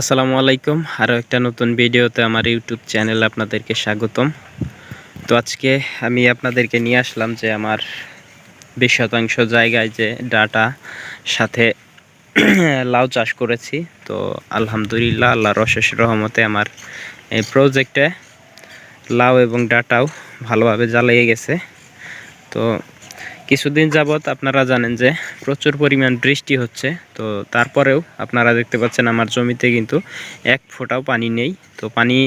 আসসালামু আলাইকুম। আরও একটা নতুন ভিডিওতে আমার ইউটিউব চ্যানেল আপনাদেরকে স্বাগতম। তো আজকে আমি আপনাদেরকে নিয়ে আসলাম যে আমার বিশ শতাংশ জায়গায় যে ডাটা সাথে লাউ চাষ করেছি। তো আলহামদুলিল্লাহ, আল্লাহর অশেষ রহমতে আমার এই প্রজেক্টে লাউ এবং ডাটাও ভালোভাবে জ্বালিয়ে গেছে। তো কিছুদিন যাবৎ আপনারা জানেন যে প্রচুর পরিমাণ বৃষ্টি হচ্ছে, তো তারপরেও আপনারা দেখতে পাচ্ছেন আমার জমিতে কিন্তু এক ফোঁটাও পানি নেই। তো পানি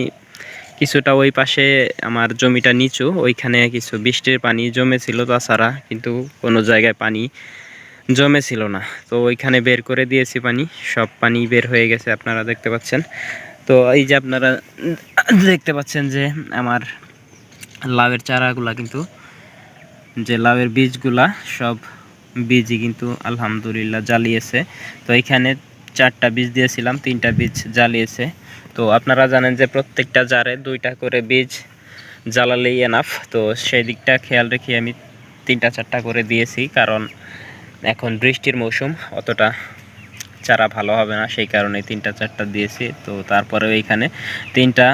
কিছুটা ওই পাশে আমার জমিটা নিচু, ওইখানে কিছু বৃষ্টির পানি জমেছিল তাছাড়া কিন্তু কোনো জায়গায় পানি জমেছিল না। তো ওইখানে বের করে দিয়েছি পানি, সব পানি বের হয়ে গেছে আপনারা দেখতে পাচ্ছেন। তো এই যে আপনারা দেখতে পাচ্ছেন যে আমার লাভের চারাগুলা কিন্তু যে লাউয়ের বীজগুলা সব বীজই কিন্তু আলহামদুলিল্লাহ জ্বালিয়েছে। তো এখানে চারটা বীজ দিয়েছিলাম, তিনটা বীজ জ্বালিয়েছে। তো আপনারা জানেন যে প্রত্যেকটা জারে দুইটা করে বীজ জ্বালালেই এনাফ তো সেই দিকটা খেয়াল রেখে আমি তিনটা চারটা করে দিয়েছি, কারণ এখন বৃষ্টির মৌসুম, অতটা চারা ভালো হবে না, সেই কারণে তিনটা চারটা দিয়েছি। তো তারপরেও এইখানে তিনটা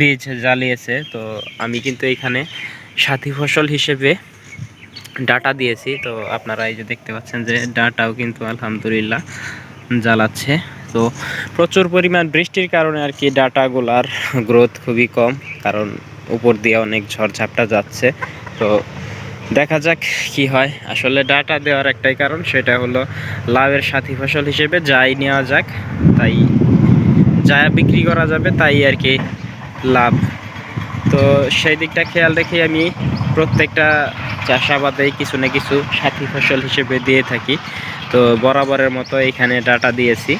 বীজ জ্বালিয়েছে। তো আমি কিন্তু এইখানে সাথী ফসল হিসেবে ডাটা দিয়েছি, তো আপনারা এই যে দেখতে পাচ্ছেন যে ডাটাও কিন্তু আলহামদুলিল্লাহ জ্বালাচ্ছে। তো প্রচুর পরিমাণ বৃষ্টির কারণে আর কি ডাটাগুলার গ্রোথ খুবই কম, কারণ উপর দিয়ে অনেক ঝড়ঝাপটা যাচ্ছে। তো দেখা যাক কি হয়। আসলে ডাটা দেওয়ার একটাই কারণ, সেটা হলো লাভের সাথী ফসল হিসেবে যাই নেওয়া যাক, তাই যা বিক্রি করা যাবে তাই আর কি লাভ। তো সেই দিকটা খেয়াল রেখে আমি প্রত্যেকটা চাষাবাদেই কিছু না কিছু সাথী ফসল হিসেবে দিয়ে থাকি। তো বরাবরের মতো এখানে ডাটা দিয়েছি।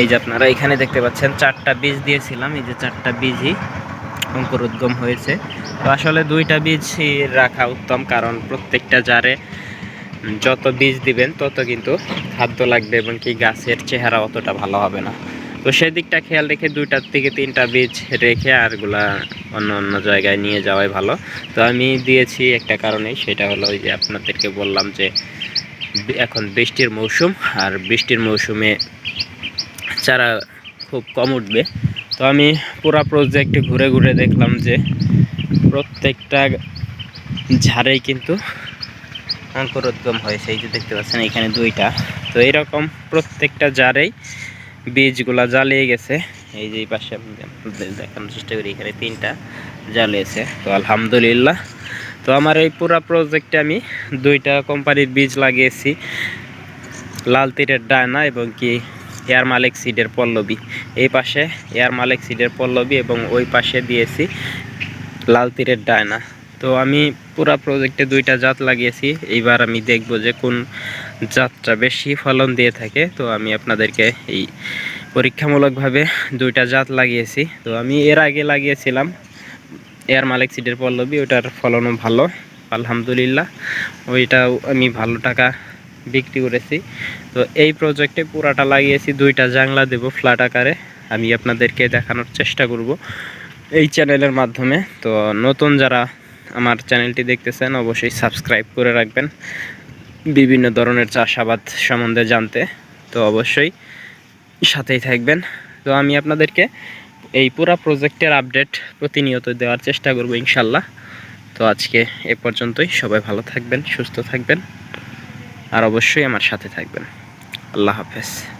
এই যে আপনারা এখানে দেখতে পাচ্ছেন, চারটা বীজ দিয়েছিলাম। এই যে চারটা বীজই অঙ্কুরোদ্গম হয়েছে। তো আসলে দুইটা বীজ রাখা উত্তম, কারণ প্রত্যেকটা জারে যত বীজ দিবেন, তত কিন্তু খাদ্য লাগবে এবং কি গাছের চেহারা অতটা ভালো হবে না। তো সেদিকটা খেয়াল রেখে দুইটার থেকে তিনটা বীজ রেখে আরগুলা অন্য অন্য জায়গায় নিয়ে যাওয়াই ভালো। তো আমি দিয়েছি একটা কারণে, সেটা হলো ওই যে আপনাদেরকে বললাম যে এখন বৃষ্টির মৌসুম আর বৃষ্টির মৌসুমে চারা খুব কম উঠবে। তো আমি পুরো প্রজেক্টে ঘুরে ঘুরে দেখলাম যে প্রত্যেকটা ঝাড়েই কিন্তু অঙ্কুরোদ্গম হয়েছে এই যে দেখতে পাচ্ছেন এখানে দুইটা। তো এরকম প্রত্যেকটা জারেই বীজগুলা জ্বালিয়ে গেছে। এই যে পাশে দেখানোর চেষ্টা করি, এখানে তিনটা জ্বালিয়েছে। তো আলহামদুলিল্লাহ। তো আমার এই পুরা প্রজেক্টে আমি দুইটা কোম্পানির বীজ লাগিয়েছি। লাল তীরের ডায়না এবং কি এয়ার মালিক সিডের পল্লবী। এই পাশে এয়ার মালিক সিডের পল্লবী এবং ওই পাশে দিয়েছি লাল তীরের ডায়না। তো আমি পুরা প্রজেক্টে দুইটা জাত লাগিয়েছি। এইবার আমি দেখব যে কোন জাতটা বেশি ফলন দিয়ে থাকে। তো আমি আপনাদেরকে এই পরীক্ষামূলকভাবে দুইটা জাত লাগিয়েছি। তো আমি এর আগে লাগিয়েছিলাম এয়ার মালিক সিডের পল্লবী, ওটার ফলনও ভালো, আলহামদুলিল্লাহ। ওইটাও আমি ভালো টাকা বিক্রি করেছি। তো এই প্রজেক্টে পুরাটা লাগিয়েছি, দুইটা জাংলা দেব ফ্ল্যাট আকারে। আমি আপনাদেরকে দেখানোর চেষ্টা করব এই চ্যানেলের মাধ্যমে। তো নতুন যারা আমার চ্যানেলটি দেখতেছেন, অবশ্যই সাবস্ক্রাইব করে রাখবেন। বিভিন্ন ধরনের চাষাবাদ সম্বন্ধে জানতে, তো অবশ্যই সাথেই থাকবেন। তো আমি আপনাদেরকে এই পুরো প্রজেক্টের আপডেট প্রতিনিয়ত দেওয়ার চেষ্টা করব ইনশাল্লাহ। তো আজকে এ পর্যন্তই, সবাই ভালো থাকবেন, সুস্থ থাকবেন, আর অবশ্যই আমার সাথে থাকবেন। আল্লাহ হাফেজ।